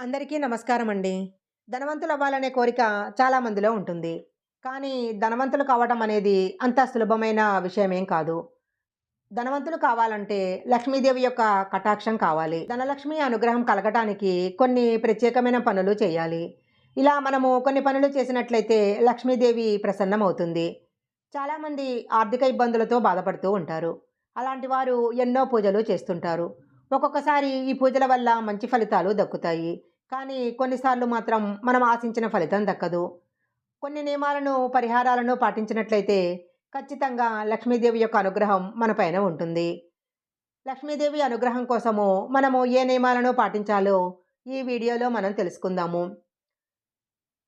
అందరికీ నమస్కారం అండి ధనవంతులు అవ్వాలనే కోరిక చాలా మందిలో ఉంటుంది. కానీ ధనవంతులు కావటం అనేది అంత సులభమైన విషయమేం కాదు. ధనవంతులు కావాలంటే లక్ష్మీదేవి యొక్క కటాక్షం కావాలి. ధనలక్ష్మి అనుగ్రహం కలగటానికి కొన్ని ప్రత్యేకమైన పనులు చేయాలి. ఇలా మనము కొన్ని పనులు చేసినట్లయితే లక్ష్మీదేవి ప్రసన్నమవుతుంది. చాలామంది ఆర్థిక ఇబ్బందులతో బాధపడుతూ ఉంటారు. అలాంటి వారు ఎన్నో పూజలు చేస్తుంటారు. ఒక్కొక్కసారి ఈ పూజల వల్ల మంచి ఫలితాలు దక్కుతాయి. కానీ కొన్నిసార్లు మాత్రం మనం ఆశించిన ఫలితం దక్కదు. కొన్ని నియమాలను పరిహారాలను పాటించినట్లయితే ఖచ్చితంగా లక్ష్మీదేవి యొక్క అనుగ్రహం మన పైన ఉంటుంది. లక్ష్మీదేవి అనుగ్రహం కోసము మనము ఏ నియమాలను పాటించాలో ఈ వీడియోలో మనం తెలుసుకుందాము.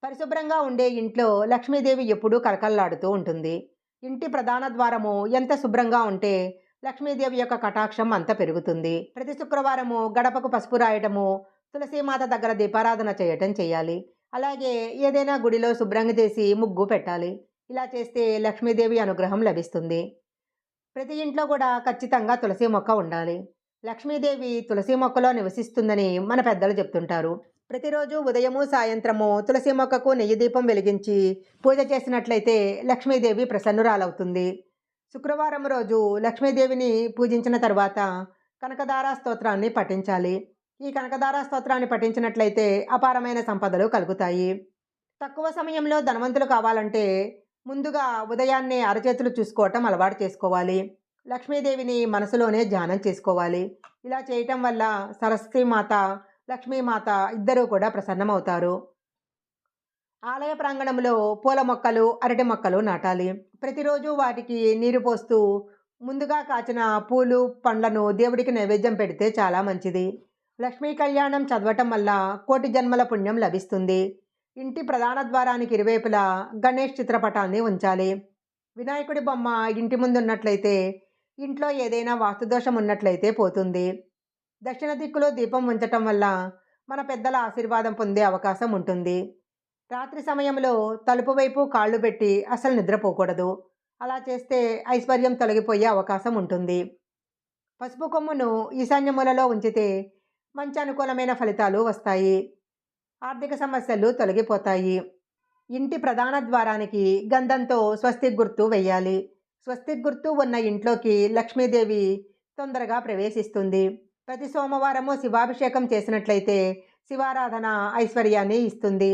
పరిశుభ్రంగా ఉండే ఇంట్లో లక్ష్మీదేవి ఎప్పుడూ కలకల్లాడుతూ ఉంటుంది. ఇంటి ప్రధాన ద్వారము ఎంత శుభ్రంగా ఉంటే లక్ష్మీదేవి యొక్క కటాక్షం అంత పెరుగుతుంది. ప్రతి శుక్రవారము గడపకు పసుపు రాయటము తులసీమాత దగ్గర దీపారాధన చేయటం చేయాలి. అలాగే ఏదైనా గుడిలో శుభ్రంగా చేసి ముగ్గు పెట్టాలి. ఇలా చేస్తే లక్ష్మీదేవి అనుగ్రహం లభిస్తుంది. ప్రతి ఇంట్లో కూడా ఖచ్చితంగా తులసి మొక్క ఉండాలి. లక్ష్మీదేవి తులసి మొక్కలో నివసిస్తుందని మన పెద్దలు చెప్తుంటారు. ప్రతిరోజు ఉదయము సాయంత్రము తులసి మొక్కకు నెయ్యి దీపం వెలిగించి పూజ చేసినట్లయితే లక్ష్మీదేవి ప్రసన్నురాలవుతుంది. శుక్రవారం రోజు లక్ష్మీదేవిని పూజించిన తర్వాత కనకదార స్తోత్రాన్ని పఠించాలి. ఈ కనకదార స్తోత్రాన్ని పఠించినట్లయితే అపారమైన సంపదలు కలుగుతాయి. తక్కువ సమయంలో ధనవంతులు కావాలంటే ముందుగా ఉదయాన్నే అరచేతులు చూసుకోవటం అలవాటు చేసుకోవాలి. లక్ష్మీదేవిని మనసులోనే ధ్యానం చేసుకోవాలి. ఇలా చేయటం వల్ల సరస్వతీమాత లక్ష్మీమాత ఇద్దరూ కూడా ప్రసన్నమవుతారు. ఆలయ ప్రాంగణంలో పూల మొక్కలు అరటి మొక్కలు నాటాలి. ప్రతిరోజు వాటికి నీరు పోస్తూ ముందుగా కాచిన పూలు పండ్లను దేవుడికి నైవేద్యం పెడితే చాలా మంచిది. లక్ష్మీ కళ్యాణం చదవటం వల్ల కోటి జన్మల పుణ్యం లభిస్తుంది. ఇంటి ప్రధాన ద్వారానికి ఇరువైపులా గణేష్ చిత్రపటాన్ని ఉంచాలి. వినాయకుడి బొమ్మ ఇంటి ముందు ఉన్నట్లయితే ఇంట్లో ఏదైనా వాస్తుదోషం ఉన్నట్లయితే పోతుంది. దక్షిణ దిక్కులో దీపం ఉంచటం వల్ల మన పెద్దల ఆశీర్వాదం పొందే అవకాశం ఉంటుంది. రాత్రి సమయంలో తలుపు వైపు కాళ్ళు పెట్టి అసలు నిద్రపోకూడదు. అలా చేస్తే ఐశ్వర్యం తొలగిపోయే అవకాశం ఉంటుంది. పసుపు కొమ్మును ఈశాన్య మూలలో ఉంచితే మంచి అనుకూలమైన ఫలితాలు వస్తాయి. ఆర్థిక సమస్యలు తొలగిపోతాయి. ఇంటి ప్రధాన ద్వారానికి గంధంతో స్వస్తిక్ గుర్తు వెయ్యాలి. స్వస్తిక్ గుర్తు ఉన్న ఇంట్లోకి లక్ష్మీదేవి తొందరగా ప్రవేశిస్తుంది. ప్రతి సోమవారము శివాభిషేకం చేసినట్లయితే శివారాధన ఐశ్వర్యాన్ని ఇస్తుంది.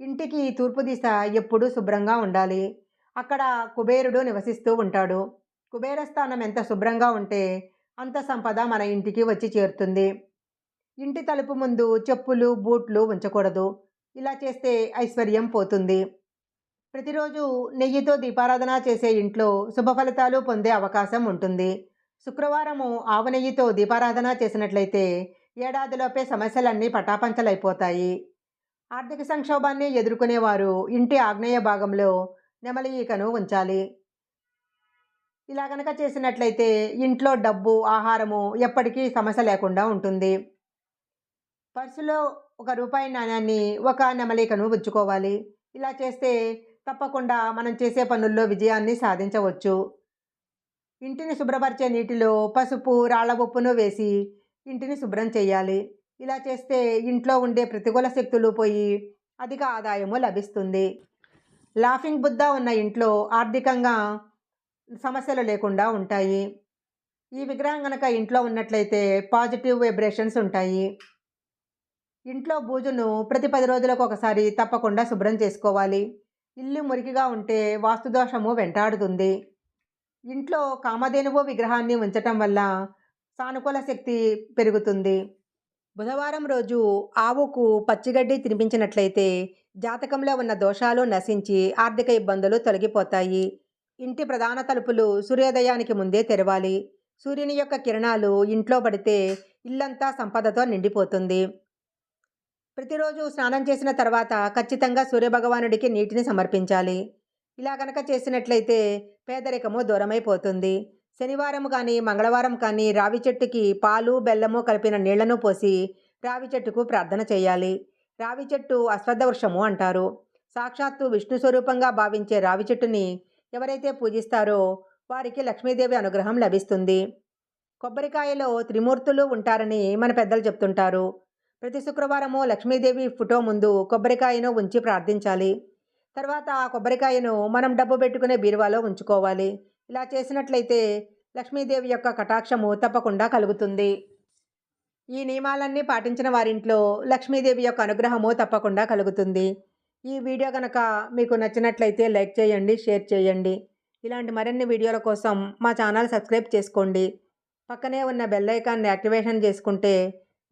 ఇంటికి తూర్పు దిశ ఎప్పుడూ శుభ్రంగా ఉండాలి. అక్కడ కుబేరుడు నివసిస్తూ ఉంటాడు. కుబేర స్థానం ఎంత శుభ్రంగా ఉంటే అంత సంపద మన ఇంటికి వచ్చి చేరుతుంది. ఇంటి తలుపు ముందు చెప్పులు బూట్లు ఉంచకూడదు. ఇలా చేస్తే ఐశ్వర్యం పోతుంది. ప్రతిరోజు నెయ్యితో దీపారాధన చేసే ఇంట్లో శుభ ఫలితాలు పొందే అవకాశం ఉంటుంది. శుక్రవారము ఆవు నెయ్యితో దీపారాధన చేసినట్లయితే ఏడాదిలోపే సమస్యలన్నీ పటాపంచలైపోతాయి. ఆర్థిక సంక్షోభాన్ని ఎదుర్కొనేవారు ఇంటి ఆగ్నేయ భాగంలో నెమలి ఈకను ఉంచాలి. ఇలా కనుక చేసినట్లయితే ఇంట్లో డబ్బు ఆహారము ఎప్పటికీ సమస్య లేకుండా ఉంటుంది. పర్సులో ఒక రూపాయి నాణ్యాన్ని ఒక నెమలికను ఉంచుకోవాలి ఇలా చేస్తే తప్పకుండా మనం చేసే పనుల్లో విజయాన్ని సాధించవచ్చు. ఇంటిని శుభ్రపరిచే నీటిలో పసుపు రాళ్ళ ఉప్పును వేసి ఇంటిని శుభ్రం చేయాలి. ఇలా చేస్తే ఇంట్లో ఉండే ప్రతికూల శక్తులు పోయి అధిక ఆదాయము లభిస్తుంది. లాఫింగ్ బుద్ధ ఉన్న ఇంట్లో ఆర్థికంగా సమస్యలు లేకుండా ఉంటాయి. ఈ విగ్రహం కనుక ఇంట్లో ఉన్నట్లయితే పాజిటివ్ వైబ్రేషన్స్ ఉంటాయి. ఇంట్లో బూజును ప్రతి పది రోజులకు ఒకసారి తప్పకుండా శుభ్రం చేసుకోవాలి. ఇల్లు మురికిగా ఉంటే వాస్తుదోషము వెంటాడుతుంది. ఇంట్లో కామధేనువు విగ్రహాన్ని ఉంచటం వల్ల సానుకూల శక్తి పెరుగుతుంది. బుధవారం రోజు ఆవుకు పచ్చిగడ్డి తినిపించినట్లయితే జాతకంలో ఉన్న దోషాలు నశించి ఆర్థిక ఇబ్బందులు తొలగిపోతాయి. ఇంటి ప్రధాన తలుపులు సూర్యోదయానికి ముందే తెరవాలి. సూర్యుని యొక్క కిరణాలు ఇంట్లో పడితే ఇల్లంతా సంపదతో నిండిపోతుంది. ప్రతిరోజు స్నానం చేసిన తర్వాత ఖచ్చితంగా సూర్యభగవానుడికి నీటిని సమర్పించాలి. ఇలా కనుక చేసినట్లయితే పేదరికము దూరమైపోతుంది. శనివారం కానీ మంగళవారం కానీ రావి చెట్టుకి పాలు బెల్లము కలిపిన నీళ్ళను పోసి రావి చెట్టుకు ప్రార్థన చేయాలి. రావి చెట్టు అశ్వద్ధ వృక్షము అంటారు. సాక్షాత్తు విష్ణు స్వరూపంగా భావించే రావి చెట్టుని ఎవరైతే పూజిస్తారో వారికి లక్ష్మీదేవి అనుగ్రహం లభిస్తుంది. కొబ్బరికాయలో త్రిమూర్తులు ఉంటారని మన పెద్దలు చెప్తుంటారు. ప్రతి శుక్రవారము లక్ష్మీదేవి ఫోటో ముందు కొబ్బరికాయను ఉంచి ప్రార్థించాలి. తర్వాత ఆ కొబ్బరికాయను మనం డబ్బు పెట్టుకునే బీరువాలో ఉంచుకోవాలి. ఇలా చేసినట్లయితే లక్ష్మీదేవి యొక్క కటాక్షము తప్పకుండా కలుగుతుంది. ఈ నియమాలన్నీ పాటించిన వారింట్లో లక్ష్మీదేవి యొక్క అనుగ్రహము తప్పకుండా కలుగుతుంది. ఈ వీడియో కనుక మీకు నచ్చినట్లయితే లైక్ చేయండి షేర్ చేయండి. ఇలాంటి మరిన్ని వీడియోల కోసం మా ఛానల్ సబ్స్క్రైబ్ చేసుకోండి. పక్కనే ఉన్న బెల్ ఐకాన్ని యాక్టివేషన్ చేసుకుంటే